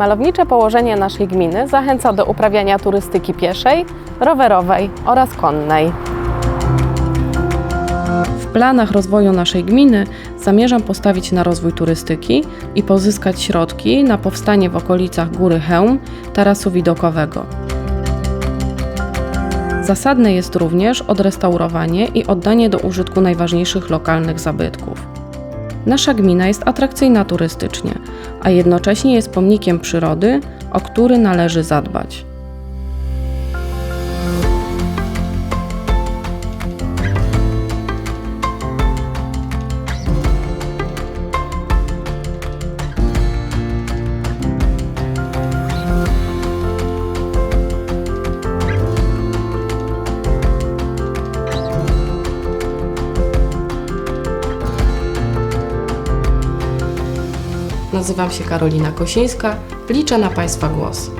Malownicze położenie naszej gminy zachęca do uprawiania turystyki pieszej, rowerowej oraz konnej. W planach rozwoju naszej gminy zamierzam postawić na rozwój turystyki i pozyskać środki na powstanie w okolicach Góry Chełm tarasu widokowego. Zasadne jest również odrestaurowanie i oddanie do użytku najważniejszych lokalnych zabytków. Nasza gmina jest atrakcyjna turystycznie, a jednocześnie jest pomnikiem przyrody, o który należy zadbać. Nazywam się Karolina Kosińska, liczę na Państwa głos.